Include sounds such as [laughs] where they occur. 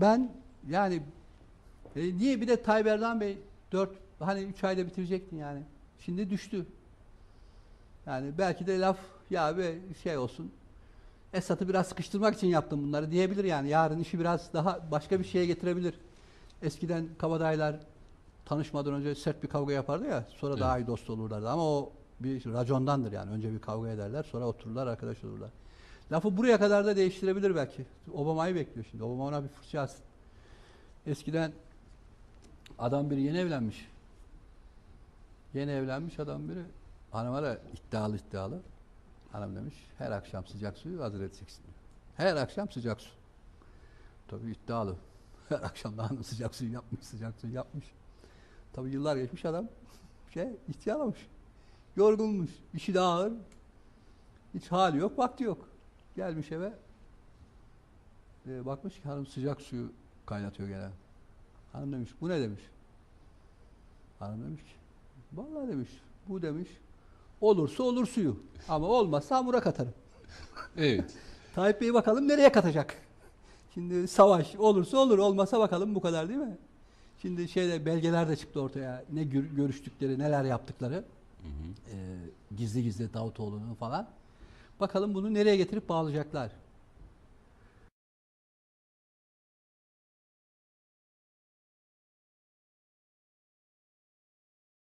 ben yani e, niye bir de Tayyip Erdoğan Bey 4 hani 3 ayda bitirecektin yani. Şimdi düştü. Yani belki de laf ya be şey olsun. Esat'ı biraz sıkıştırmak için yaptım bunları diyebilir yani. Yarın işi biraz daha başka bir şeye getirebilir. Eskiden kabadayılar tanışmadan önce sert bir kavga yapardı ya. Sonra daha iyi dost olurlardı. Ama o bir racondandır yani. Önce bir kavga ederler. Sonra otururlar arkadaş olurlar. Lafı buraya kadar da değiştirebilir belki. Obama'yı bekliyor şimdi. Obama ona bir fırça atsın. Eskiden adam biri yeni evlenmiş. Yeni evlenmiş adam biri. Hanıma da iddialı iddialı. Hanım demiş her akşam sıcak suyu hazır edeceksin. Her akşam sıcak su. Tabii iddialı. [laughs] Her akşam da hanım sıcak suyu yapmış, sıcak suyu yapmış. Tabii yıllar geçmiş adam [laughs] şey ihtiyarlamış. Yorgunmuş. işi de ağır. Hiç hali yok, vakti yok. Gelmiş eve. Ee, bakmış ki hanım sıcak suyu kaynatıyor gene. Hanım demiş bu ne demiş. Hanım demiş ki vallahi demiş bu demiş olursa olur suyu ama olmazsa hamura katarım. Evet. Tayyip Bey bakalım nereye katacak? Şimdi savaş olursa olur olmasa bakalım bu kadar değil mi? Şimdi şeyde belgeler de çıktı ortaya. Ne gör- görüştükleri, neler yaptıkları. Ee, gizli gizli Davutoğlu'nun falan. Bakalım bunu nereye getirip bağlayacaklar.